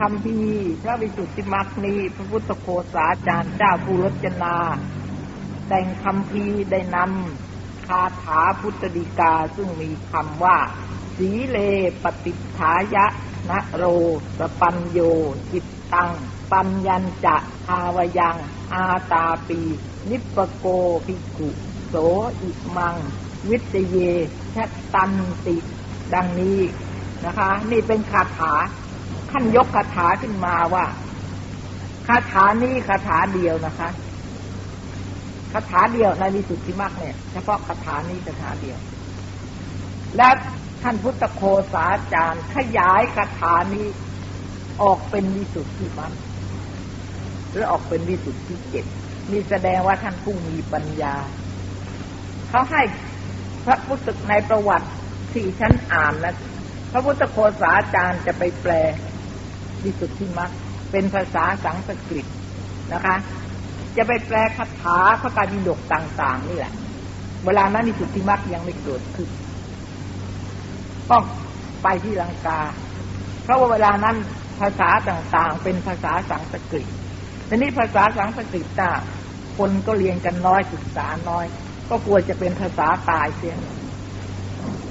คำพีพระวิสุทธิมรรคนี้พระพุทธโฆษาจารย์เจ้าผู้รจนา แต่งคำพีได้นำคาถาพุทธดีกาซึ่งมีคำว่า สีเลปฏิฐายะนะโร สปัญโย จิตตัง ปัญญัญจะทาวยัง อาตาปี นิปโกภิกขุโสอิมัง วิตเยชัตตันติ ดังนี้นะคะ นี่เป็นคาถา ท่านยกคาถาขึ้นมาว่าคาถานี้คาถาเดียวนะคะคาถาเดียวในวิสุทธิมรรคเนี่ย เฉพาะคาถานี้คาถาเดียว และท่านพุทธโคสาจารย์ขยายคาถานี้ออกเป็นวิสุทธิมรรคหรือออกเป็นวิสุทธิเจ็ดมีแสดงว่าท่านผู้มีปัญญา เขาให้พระพุทธในประวัติที่ฉันอ่านนะพระพุทธโคสาจารย์จะไปแปล วิสุทธิมรรคเป็นภาษาสังสกฤตนะคะ จะไปแปลคาถาพระกายิดกต่าง ๆ นี่แหละ เวลานั้นวิสุทธิมรรคยังไม่เกิดขึ้นต้องไปที่ลังกา เพราะว่าเวลานั้นภาษาต่างๆ เป็นภาษาสังสกฤตทีนี้ภาษาสังสกฤตน่ะคนก็เรียนกันน้อยศึกษาน้อย ก็กลัวจะเป็นภาษาตายเสีย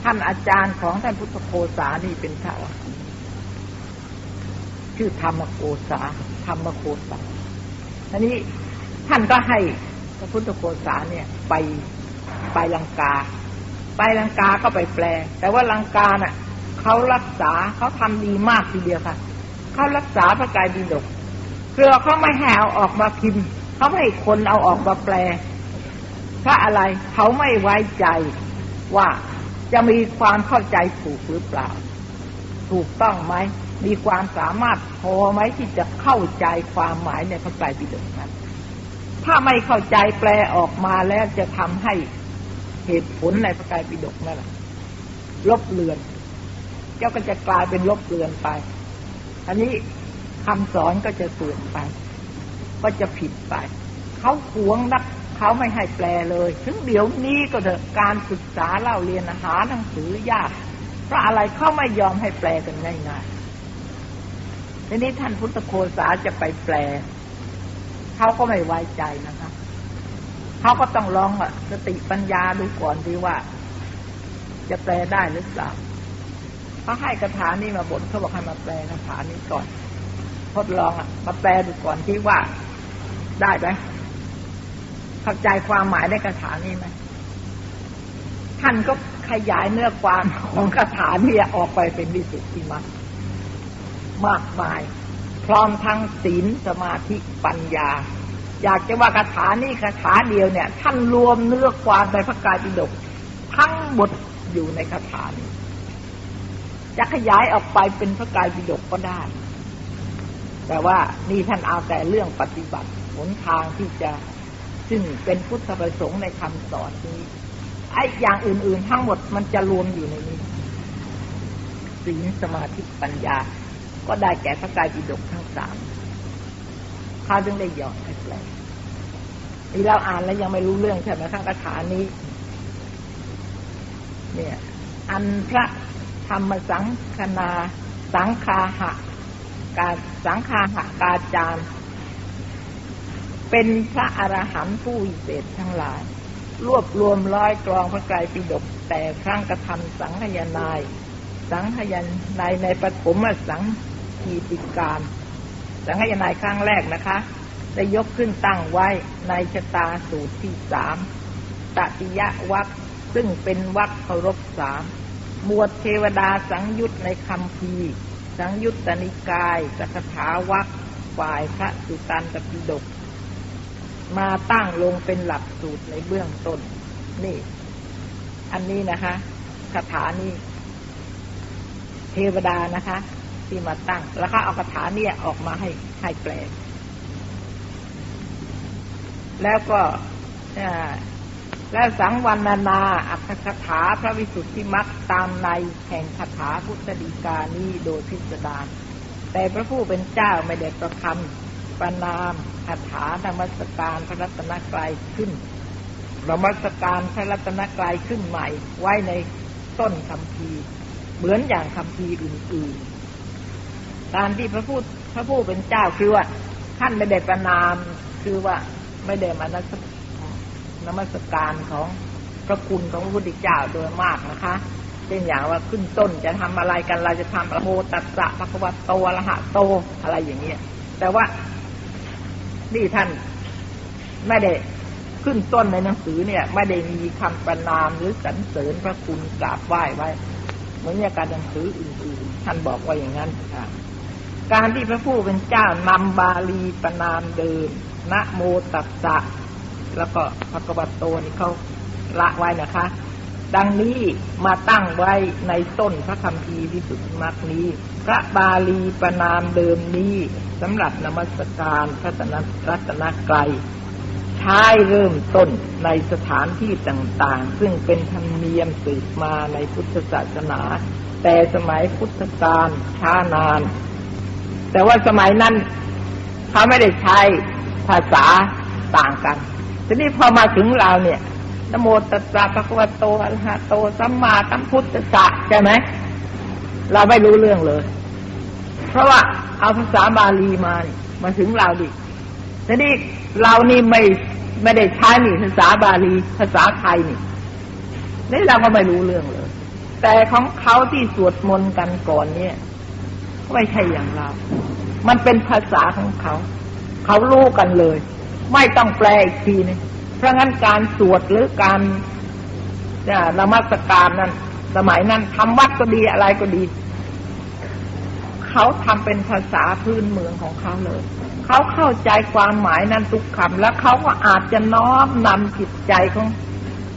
ท่านอาจารย์ของท่านพุทธโคสานี่เป็นพระ ชื่อธรรมโคสาธรรมโคสาทีนี้ท่านก็ให้พระพุทธโคสาเนี่ย ไปไปลังกา ไปลังกาก็ไปแปล แต่ว่าลังกาน่ะเขารักษาเขาทำดีมากทีเดียวค่ะเขารักษาพระกายบิดกเพื่อเขาไม่แหวออกมาพิมพ์เขาให้คนเอาออกมาแปลเพราะอะไรเขาไม่ไว้ใจว่าจะมีความเข้าใจถูกหรือเปล่า ถูกต้องไหม มีความสามารถพอไหมที่จะเข้าใจความหมายในพระไตรปิฎกนั้น ถ้าไม่เข้าใจแปลออกมาแล้วจะทำให้เหตุผลในพระไตรปิฎกนั่นแหละลบเลือน เจ้าก็จะกลายเป็นลบเลือนไป อันนี้คำสอนก็จะเสื่อมไป ก็จะผิดไป เขาหวงนักเขาไม่ให้แปลเลย ถึงเดี๋ยวนี้ก็เถอะการศึกษาเล่าเรียนหาหนังสือยากเพราะอะไรเขาไม่ยอมให้แปลกันง่ายๆ ทีนี้ท่านพุทธโคสาจะไปแปล เขาก็ไม่ไว้ใจนะคะเขาก็ต้องลองอะสติปัญญาดูก่อนดีว่า จะแปลได้หรือเปล่าเขาให้คาถานี้มาบทเขาบอกให้มาแปลคาถานี้ก่อน ทดลองอะมาแปลดูก่อนที่ว่าได้ไหมเข้าใจความหมายในคาถานี้ไหมท่านก็ขยายเนื้อความของคาถานี้ออกไปเป็นวิสุทธิมรรค มากมาย พร้อมทั้งศีลสมาธิปัญญา อยากจะว่าคาถานี้คาถาเดียวเนี่ย ท่านรวมเนื้อความในพระกายปิฎกทั้งหมดอยู่ในคาถานี้ จะขยายออกไปเป็นพระกายปิฎกก็ได้ แต่ว่านี่ท่านเอาแต่เรื่องปฏิบัติหนทางที่จะซึ่งเป็นพุทธประสงค์ในคำสอนนี้ไอ้อย่างอื่น ๆ ทั้งหมดมันจะรวมอยู่ในนี้ศีลสมาธิปัญญา ก็ได้แก่พระกายปิฎกทั้งสามข้าจึงได้ยอมให้แปลนี่เราอ่านแล้วยังไม่รู้เรื่องใช่ไหมข้างคาถานี้ เนี่ย อันพระธรรมสังคณาสังคาหะกาสังคาหะกาจารเป็นพระอรหันต์ผู้วิเศษทั้งหลาย รวบรวมร้อยกรองพระไกรปิฎกแต่ครั้งกระทำสังหยานาย สังหยานายในปฐมสัง คีติการสังหยานายครั้งแรกนะคะ ได้ยกขึ้นตั้งไว้ในชะตาสูตรที่สามตติยะวัคซึ่งเป็นวัคเคารพสามหมวดเทวดาสังยุตในคำพีสังยุตตนิกายสักถาวัคฝ่ายพระสุตันตปิฎกมาตั้งลงเป็นหลักสูตรในเบื้องต้น นี่ อันนี้นะคะคาถานี้ เทวดานะคะ ที่มาตั้ง แล้วเขาเอาคาถาเนี่ยออกมาให้ให้แปล แล้วก็แล้วสังวันนานาอัตถคาถาพระวิสุทธิมักตามในแห่งคาถาพุทธดีกานี้โดยพิสดารแต่พระผู้เป็นเจ้าไม่ได้ประคำประนามคาถานมัสการพระรัตนกรายขึ้นนมัสการพระรัตนกรายขึ้นใหม่ ไว้ในต้นคำพีเหมือนอย่างคำพีอื่นๆ การที่พระพูดพระผู้เป็นเจ้าคือว่าท่านไม่ได้ประนามคือว่าไม่ได้มานัสนมัสการของพระคุณของพระพุทธเจ้าโดยมากนะคะเช่นอย่างว่าขึ้นต้นจะทำอะไรกันเราจะทำอะโมตัสสะภคะวะโตอะระหะโตอะไรอย่างเงี้ย แต่ว่านี่ท่านไม่ได้ขึ้นต้นในหนังสือเนี่ย ไม่ได้มีคำประนามหรือสรรเสริญพระคุณกราบไหว้ไว้ เหมือนอย่างการหนังสืออื่นๆ ท่านบอกว่าอย่างนั้นค่ะ การที่พระผู้เป็นเจ้านำบาลีประนามเดินนะโมตัสสะแล้วก็พระกบัตโตนี่เขาละไว้นะคะ ดังนี้มาตั้งไว้ในต้นพระคัมภีร์ที่สุดมรรคนี้ พระบาลีประนามเดิมนี้สำหรับนมัสการพระตนรัตนกรัยใช้เริ่มต้นในสถานที่ต่างๆ ซึ่งเป็นธรรมเนียมสืบมาในพุทธศาสนา แต่สมัยพุทธกาลช้านาน แต่ว่าสมัยนั้นเขาไม่ได้ใช้ภาษาต่างกัน ทีนี้พอมาถึงเราเนี่ยนโมตัสสะภะคะวะโตอะระหะโตสัมมาสัมพุทธัสสะใช่ไหมเราไม่รู้เรื่องเลย เพราะว่าเอาภาษาบาลีมามาถึงเราดิทีนี้เรานี่ไม่ไม่ได้ใช้นี่ภาษาบาลีภาษาไทยนี่นี่เราก็ไม่รู้เรื่องเลย แต่ของเขาที่สวดมนต์กันก่อนเนี่ย ไม่ใช่อย่างเรา มันเป็นภาษาของเขา เขารู้กันเลย ไม่ต้องแปลอีกทีนึงเพราะงั้นการสวดหรือการเนี่ยนมัสการนั้น สมัยนั้นทำวัดก็ดีอะไรก็ดี เขาทำเป็นภาษาพื้นเมืองของเขาเลย เขาเข้าใจความหมายนั้นทุกคำแล้วเขาก็อาจจะน้อมนำจิตใจของ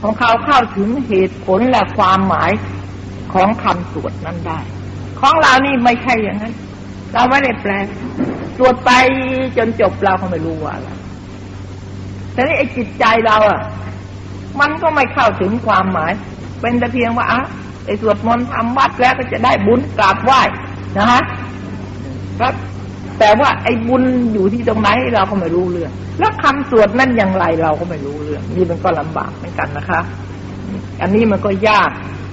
ของเขาเข้าถึงเหตุผลและความหมายของคำสวดนั้นได้ ของเรานี่ไม่ใช่อย่างนั้น เราไม่ได้แปลสวดไปจนจบเราก็ไม่รู้ว่าอะไรแต่นี่ไอ้จิตใจเราอะ มันก็ไม่เข้าถึงความหมาย เป็นแต่เพียงว่าอะไอ้สวดมนต์ทำวัดแล้วก็จะได้บุญกราบไหว้นะฮะครับแต่ว่าไอ้บุญอยู่ที่ตรงไหนเราก็ไม่รู้เรื่อง แล้วคำสวดนั่นอย่างไรเราก็ไม่รู้เรื่อง นี่มันก็ลำบากเหมือนกันนะคะ อันนี้มันก็ยาก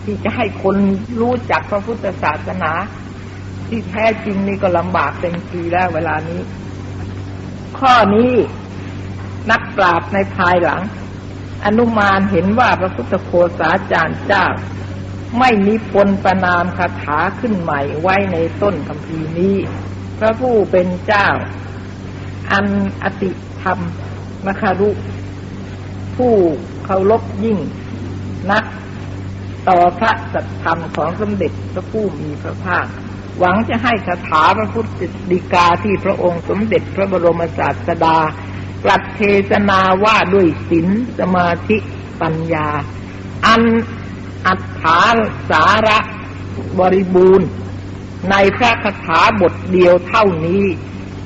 ที่จะให้คนรู้จักพระพุทธศาสนา ที่แท้จริงนี่ก็ลำบากเต็มทีแล้วเวลานี้ ข้อนี้นักปราบในภายหลัง อนุมานเห็นว่าพระพุทธโคสาจารย์เจ้า ไม่มีพลประนามคาถาขึ้นใหม่ไว้ในต้นคำพีนี้ พระผู้เป็นเจ้า อันอติธรรมมคารุผู้เคารพยิ่งนัก ต่อพระสัทธรรมของสมเด็จพระผู้มีพระภาค หวังจะให้คาถาพระพุทธดีกาที่พระองค์สมเด็จพระบรมศาสดาปรัดเทศนาว่าด้วยศีลสมาธิปัญญา อันอัฏฐาสาระบริบูรณ์ ในพระคาถาบทเดียวเท่านี้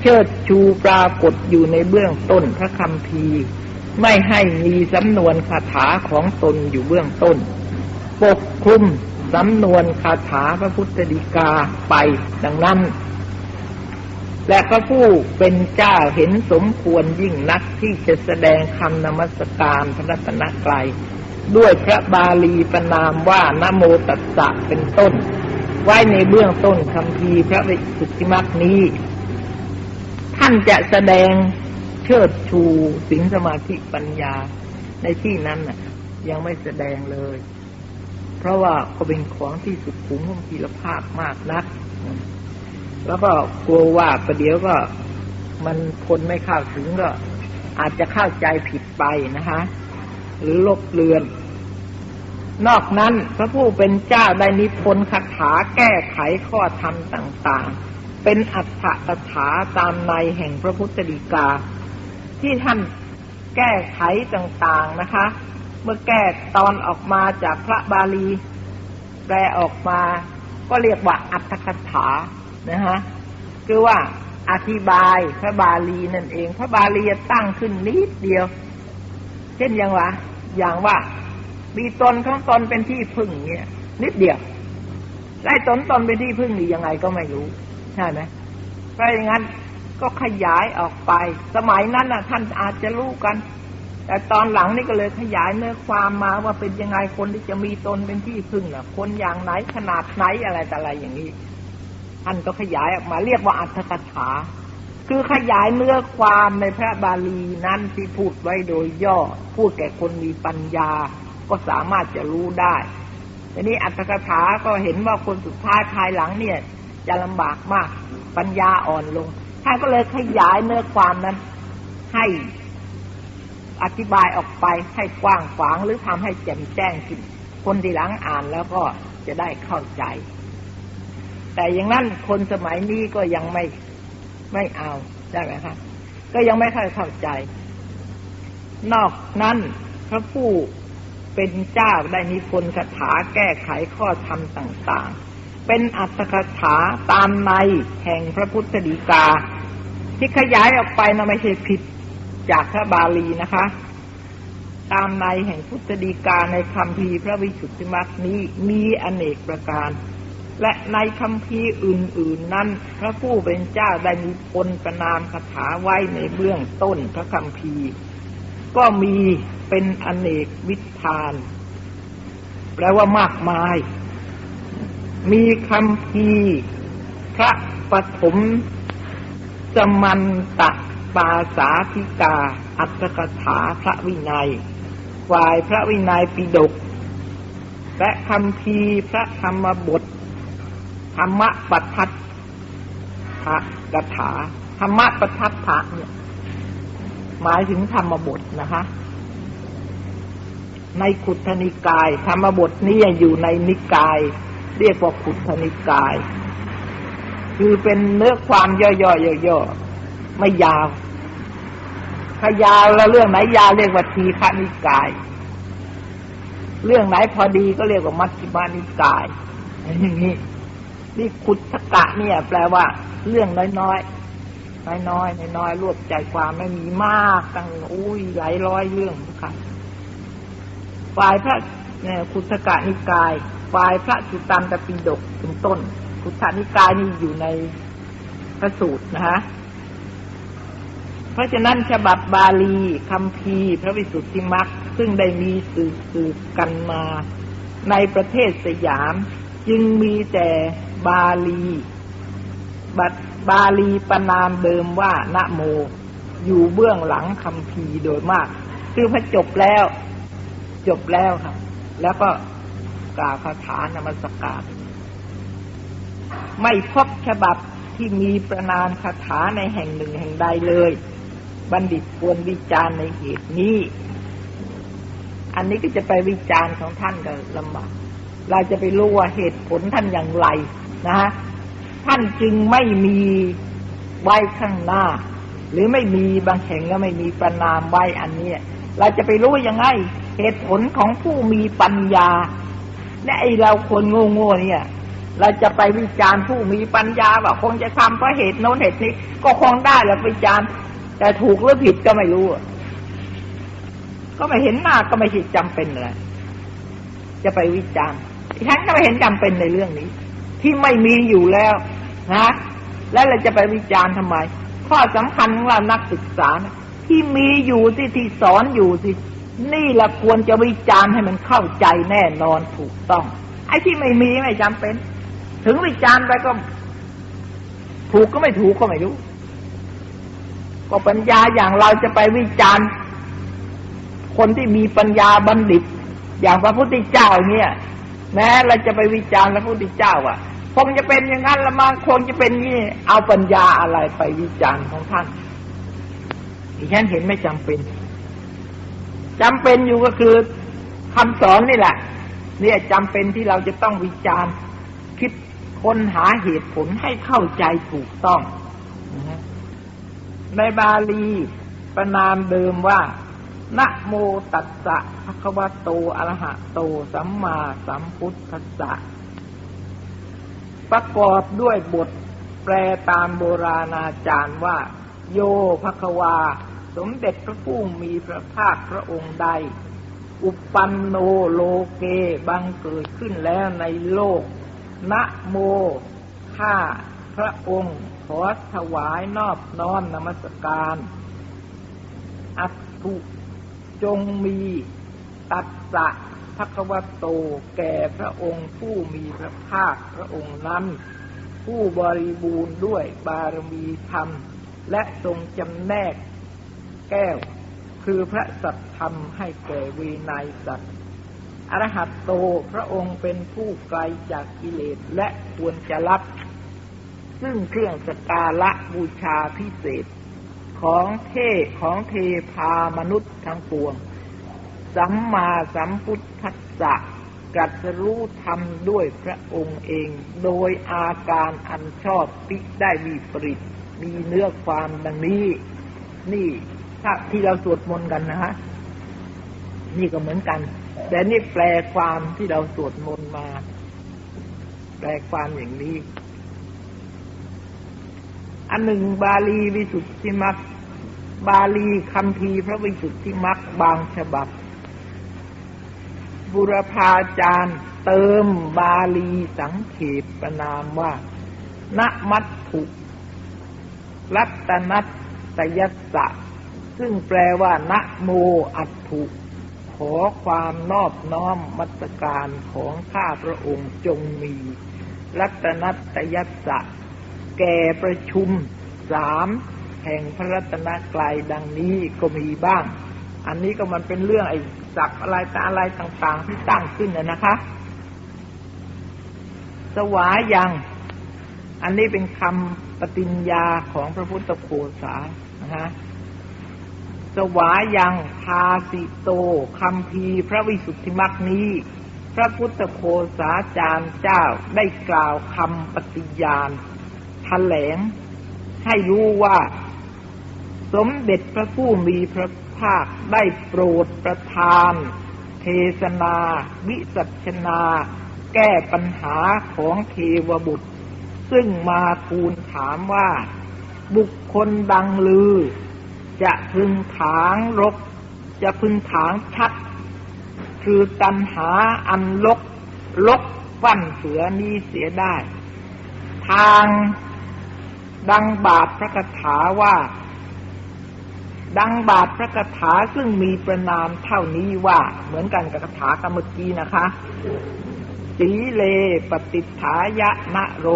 เชิดชูปรากฏอยู่ในเบื้องต้นพระคำพีไม่ให้มีสำนวนคาถาของตนอยู่เบื้องต้น ปกคลุมสำนวนคาถาพระพุทธดีกาไปดังนั้น และพระผู้เป็นเจ้าเห็นสมควรยิ่งนักที่จะแสดงคำนมัสการพระรัตนกรัยด้วยพระบาลีประนามว่านโมตัสสะเป็นต้น ไว้ในเบื้องต้นคำพีพระวิสุทธิมักนี้ ท่านจะแสดงเชิดชูสิงสมาธิปัญญาในที่นั้นน่ะ ยังไม่แสดงเลย เพราะว่าก็เป็นของที่สุดขุมของพีรภาพมากนัก แล้วก็กลัวว่าประเดี๋ยวก็มันคนไม่เข้าถึงก็ อาจจะเข้าใจผิดไปนะคะ หรือลบเลือน นอกนั้นพระผู้เป็นเจ้าได้นิพนธ์คาถาแก้ไขข้อธรรมต่างๆ เป็นอัฏฐกถาตามในแห่งพระพุทธดีกา ที่ท่านแก้ไขต่างๆนะคะ เมื่อแก้ตอนออกมาจากพระบาลีแปลออกมา ก็เรียกว่าอัฏฐกถานะฮะคือว่าอธิบายพระบาลีนั่นเอง พระบาลีตั้งขึ้นนิดเดียว เช่นอย่างว่าอย่างว่า มีตนของตนเป็นที่พึ่งเนี่ยนิดเดียวไล่ตนตนเป็นที่พึ่งนี่ยังไงก็ไม่รู้ใช่ไหมเพราะอย่างนั้นก็ขยายออกไป สมัยนั้นน่ะ ท่านอาจจะรู้กัน แต่ตอนหลังนี่ก็เลยขยายเนื้อความมาว่าเป็นยังไงคนที่จะมีตนเป็นที่พึ่งน่ะ คนอย่างไหนขนาดไหนอะไรแต่อะไรอย่างนี้ท่านก็ขยายออกมาเรียกว่าอัตถกถา คือขยายเนื้อความในพระบาลีนั้นที่พูดไว้โดยย่อ พูดแก่คนมีปัญญา ก็สามารถจะรู้ได้ทีนี้อัตถกถาก็เห็นว่าคนสุดท้ายภายหลังเนี่ย จะลำบากมากปัญญาอ่อนลงท่านก็เลยขยายเนื้อความนั้น ให้ อธิบายออกไปให้กว้างขวางหรือทำให้แจ่มแจ้งขึ้นคนที่หลังอ่านแล้วก็จะได้เข้าใจ แต่อย่างนั้นคนสมัยนี้ก็ยังไม่ไม่เอาได้ไหมคะก็ยังไม่ค่อยเข้าใจ นอกนั้นพระผู้เป็นเจ้าได้มีคนคาถาแก้ไขข้อธรรมต่าง ๆ เป็นอัตถกถาตามในแห่งพระพุทธดีกา ที่ขยายออกไปนะไม่ใช่ผิด จากพระบาลีนะคะ ตามในแห่งพุทธดีกาในคำพีพระวิสุทธิมรรคนี้มีอเนกประการ และในคำพีอื่น ๆ นั้น พระผู้เป็นเจ้าได้มีพลประนามคาถาไว้ในเบื้องต้นพระคำพีก็มีเป็นอเนกวิธาน แปลว่ามากมาย มีคำพีพระปฐมสมันตะ ปาสาธิกา อัตถกถาพระวินัยฝ่ายพระวินัยปิฎกและคำพีพระธรรมบท ธรรมปัฏฐัพระกถา ธรรมปัฏฐัพระเนี่ยหมายถึงธรรมบทนะคะ ในขุทนิกาย ธรรมบทนี้อยู่ในนิกาย เรียกว่าขุทนิกาย คือเป็นเนื้อความย่อๆย่อๆไม่ยาว ถ้ายาวแล้วเรื่องไหนยาวเรียกว่าทีฆนิกาย เรื่องไหนพอดีก็เรียกว่ามัชฌิมานิกายอย่างนี้นี่ขุทกะเนี่ย แปลว่า เรื่องน้อยๆน้อยๆน้อยๆรวบใจความไม่มีมากตั้งอุ้ยหลายร้อยเรื่องค่ะฝ่ายพระเนี่ยขุทกะนิกาย ฝ่ายพระสุตตันตปิฎกเป็นต้นขุทนิกายนี่อยู่ในพระสูตรนะฮะ เพราะฉะนั้นฉบับบาลีคำพีพระวิสุทธิมรรคซึ่งได้มีสืบสืบกันมา ในประเทศสยาม จึงมีแต่บาลีบัดบาลีประนามเดิมว่านะโม อยู่เบื้องหลังคำพีโดยมาก คือพอจบแล้ว จบแล้วครับแล้วก็กล่าวคาถานมัสการไม่พบฉบับที่มีประนามคาถาในแห่งหนึ่งแห่งใดเลย บัณฑิตควรวิจารณ์ในเหตุนี้ อันนี้ก็จะไปวิจารณ์ของท่านก็ลำบาก เราจะไปรู้ว่าเหตุผลท่านอย่างไรนะฮะท่านจึงไม่มีไว้ข้างหน้า หรือไม่มีบางแห่งก็ไม่มีประนามไว้อันนี้ เราจะไปรู้ยังไง เหตุผลของผู้มีปัญญาและไอเราคนโง่ๆเนี่ย เราจะไปวิจารณ์ผู้มีปัญญาว่าคงจะทำเพราะเหตุโน้นเหตุนี้ ก็คงได้แล้ววิจารณ์ แต่ถูกหรือผิดก็ไม่รู้ ก็ไม่เห็นหน้าก็ไม่ใช่จำเป็นเลยจะไปวิจารณ์ฉันก็ไม่เห็นจำเป็นในเรื่องนี้ ที่ไม่มีอยู่แล้วนะแล้วเราจะไปวิจารณ์ทำไม ข้อสำคัญของเรานักศึกษานะที่มีอยู่ที่ที่สอนอยู่สินี่ละควรจะวิจารณ์ให้มันเข้าใจแน่นอนถูกต้อง ไอ้ที่ไม่มีไม่จำเป็น ถึงวิจารณ์ไปก็ ถูกก็ไม่ถูกก็ไม่รู้ ก็ปัญญาอย่างเราจะไปวิจารณ์ คนที่มีปัญญาบัณฑิต อย่างพระพุทธเจ้าเนี่ยแม้เราจะไปวิจารณ์พระพุทธเจ้าอะคงจะเป็นอย่างนั้นละมั้งคงจะเป็นนี่เอาปัญญาอะไรไปวิจารณ์ของท่านที่ฉันเห็นไม่จำเป็นจำเป็นอยู่ก็คือคำสอนนี่แหละ เนี่ยจำเป็นที่เราจะต้องวิจารณ์ คิดค้นหาเหตุผลให้เข้าใจถูกต้องนะ ในบาลีประนามเดิมว่านะโมตัสสะภะคะวะโตอะระหะโตสัมมาสัมพุทธัสสะประกอบด้วยบทแปลตามโบราณอาจารย์ว่า โยภควา สมเด็จพระผู้มีพระภาคพระองค์ใด อุปันโนโลเกบังเกิดขึ้นแล้วในโลก นะโมข้าพระองค์ อถวายนอบน้อมนมัสการ อัตุจงมีตัดสะภควโตแก่พระองค์ผู้มีพระภาคพระองค์นั้น ผู้บริบูรณ์ด้วยบารมีธรรม และทรงจำแนกแก้ว คือพระสัตธรรมให้แก่วีนายสัตว์อรหัตโตพระองค์เป็นผู้ไกลจากกิเลสและควรจะรับ ซึ่งเครื่องสการะบูชาพิเศษ ของเทพของเทพามนุษย์ทั้งปวง สัมมาสัมพุทธัสสะตรัสรู้ธรรมด้วยพระองค์เอง โดยอาการอันชอบปิได้มีปริตมีเนื้อความดังนี้ นี่ถ้าที่เราสวดมนต์กันนะฮะนี่ก็เหมือนกัน แต่นี่แปลความที่เราสวดมนต์มา แปลความอย่างนี้ อันหนึ่งบาลีวิสุทธิมักบาลีคำพีร์พระวิสุทธิมักบางฉบับ บุรพาจารย์เติมบาลีสังเขปประนามว่าณมัตถุรัตนัตตยัสสะ ซึ่งแปลว่านะโมอัตถุ ขอความนอบน้อมมัตการของข้าพระองค์จงมี รัตนัตยัสสะ แก่ประชุมสามแห่งพระรัตนกลายดังนี้ก็มีบ้าง อันนี้ก็มันเป็นเรื่องไอ้ศัพท์อะไรตาอะไรต่าง ๆ ที่ตั้งขึ้นนะนะคะ สวายัง อันนี้เป็นคำปฏิญญาของพระพุทธโฆษานะฮะสวายังทาสิโตคำพีพระวิสุทธิมักนี้ พระพุทธโฆษาจารย์เจ้าได้กล่าวคำปฏิญาณ แถลง ให้รู้ว่า สมเด็จพระผู้มีพระภาคได้โปรดประทาน เทศนา วิสัชนา แก้ปัญหาของเทวบุตร ซึ่งมาทูลถามว่า บุคคลดังลือ จะพึงถางรก จะพึงถางชัด คือตัณหาอันลกลกฟั่นเสือนี้เสียได้ ทาง ดังบาทพระคาถาว่า ดังบาทพระคาถาซึ่งมีประนามเท่านี้ว่า เหมือนกันกับคาถากเมื่อกี้นะคะสีเลปฏิฐายะนะโร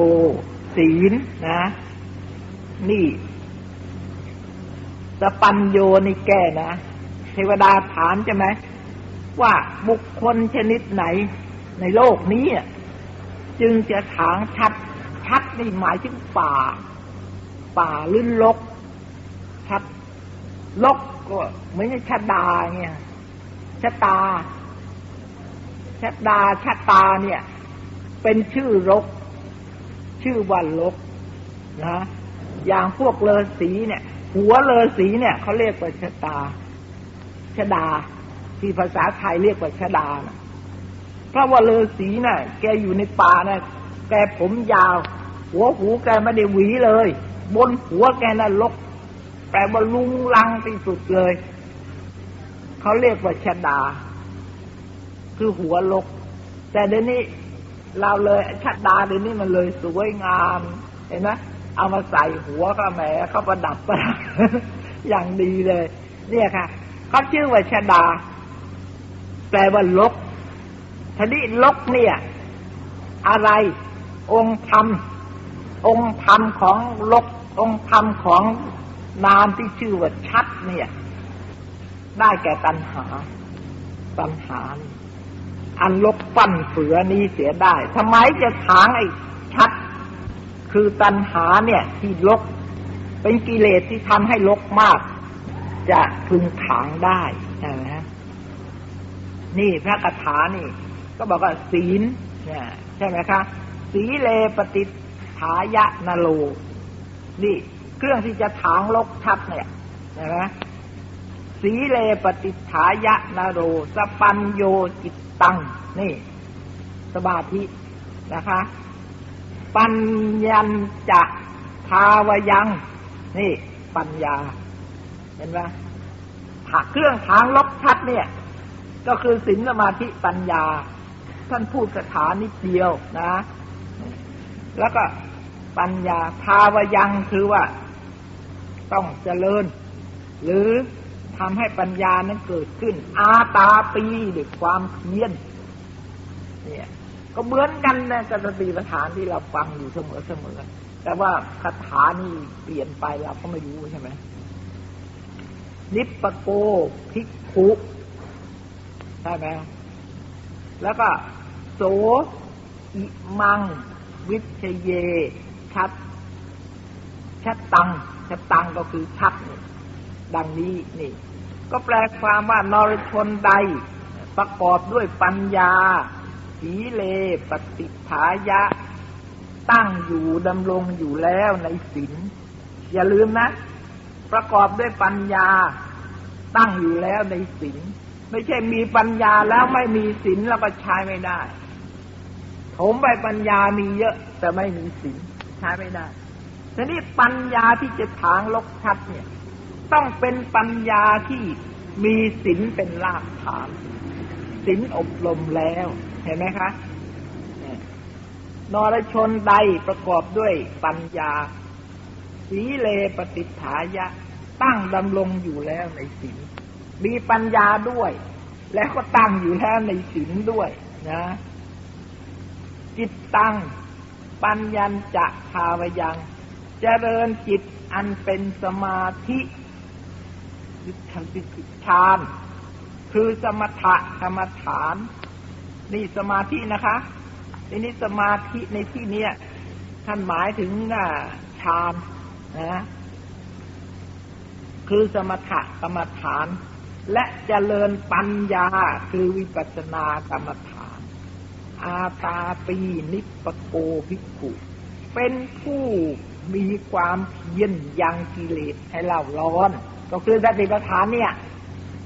ศีลนะ นี่สปัญโยนี่แก้นะ เทวดาถามใช่ไหมว่าบุคคลชนิดไหนในโลกนี้ จึงจะถางชัดชัดนี่หมายถึงป่า ป่าลื่นลกชัดลกก็เหมือนชะดาเนี่ยชะตาชะดาชะตาเนี่ย เป็นชื่อรก ชื่อว่าลกนะอย่างพวกเลอสีเนี่ย หัวเลอสีเนี่ยเขาเรียกว่าชะตาชะดา ที่ภาษาไทยเรียกว่าชะดานะเพราะว่าเลอสีน่ะ แกอยู่ในป่าน่ะแกผมยาว หัวหูแกไม่ได้หวีเลย บนหัวแกน่ะลกแปลว่าลุงลังที่สุดเลย เขาเรียกว่าชดา คือหัวลก แต่เดี๋ยวนี้เราเลยชดาเดี๋ยวนี้มันเลยสวยงามเห็นไหมเอามาใส่หัวก็แหมเขาประดับประดับอย่างดีเลย เนี่ยค่ะเขาชื่อว่าชดา แปลว่าลกทีนี้ลกเนี่ย อะไร องค์ธรรมองค์ธรรมของลก องค์ธรรมของนามที่ชื่อว่าชัดเนี่ย ได้แก่ตัณหา ตัณหา อันลกปั้นเสือนี้เสียได้ทำไมจะถางไอ้ชัด คือตัณหาเนี่ย ที่ลกเป็นกิเลสที่ทำให้ลกมาก จะพึงถางได้ใช่ไหมฮะนี่พระคาถานี่ ก็บอกว่าศีลเนี่ยใช่ไหมคะ สีเลปฏิฐายะนโล นี่เครื่องที่จะถางลกชัดเนี่ยใช่ไหมสีเลปฏิฐายะนโร สปัญโยจิตตัง นี่ สมาธินะคะ ปัญญัญจะภาวยัง นี่ ปัญญา เห็นไหมถักเครื่องทางลบชัดเนี่ย ก็คือศีลสมาธิปัญญา ท่านพูดคาถานิดเดียวนะ แล้วก็ ปัญญาภาวยังคือว่า ต้องเจริญ หรือทำให้ปัญญานั้นเกิดขึ้น อาตาปีด้วยความเพียรเนี่ยก็เหมือนกันนะสติปัฏฐานที่เราฟังอยู่เสมอเสมอแต่ว่าคาถานี่เปลี่ยนไปเราก็ไม่รู้ใช่ไหมนิปปโกภิกขุใช่ไหมแล้วก็ โสอิมัง วิชเย ชัด ชัดตัง ชัดตังก็คือชัดนี่ดังนี้นี่ ก็แปลความว่านรชนใด ประกอบด้วยปัญญาสีเลปฏิภายะ ตั้งอยู่ดำรงอยู่แล้วในศีลอย่าลืมนะ ประกอบด้วยปัญญา ตั้งอยู่แล้วในศีลไม่ใช่มีปัญญาแล้วไม่มีศีลแล้วก็ใช้ไม่ได้ ผมไปปัญญามีเยอะ แต่ไม่มีศีล ใช้ไม่ได้ทีนี้ปัญญาที่จะถางลกชัดเนี่ย ต้องเป็นปัญญาที่มีศีลเป็นรากฐานศีลอบรมแล้วเห็นไหมคะนรชนใดประกอบด้วยปัญญา สีเลปฏิฐายะ ตั้งดำรงอยู่แล้วในศีลมีปัญญาด้วย แล้วก็ตั้งอยู่แล้วในศีลด้วยนะจิตตั้ง ปัญญจะภาวยัง เจริญจิตอันเป็นสมาธิวิชันติฌาน คือสมถะกรรมฐาน นี่สมาธินะคะ ทีนี้สมาธิในที่เนี้ยท่านหมายถึงฌานนะคือสมถะกรรมฐาน และเจริญปัญญาคือวิปัสสนากรรมฐาน อาตาปีนิปโกภิกขุเป็นผู้มีความเพียรยังกิเลสให้เราร้อน ก็คือสติปัฏฐานเนี่ย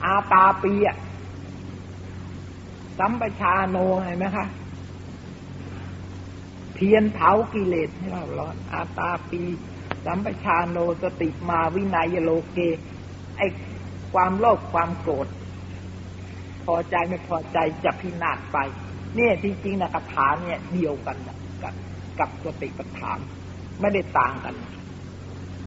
อาตาปีอะสัมปชาโนเห็นไหมคะเพียรเผากิเลสให้เราร้อน อาตาปีสัมปชาโนสติมาวินัยโลเกไอความโลภความโกรธพอใจไม่พอใจจะพินาศไป เนี่ยจริงๆนะคาถาเนี่ยเดียวกันกับกับสติปัฏฐาน ไม่ได้ต่างกัน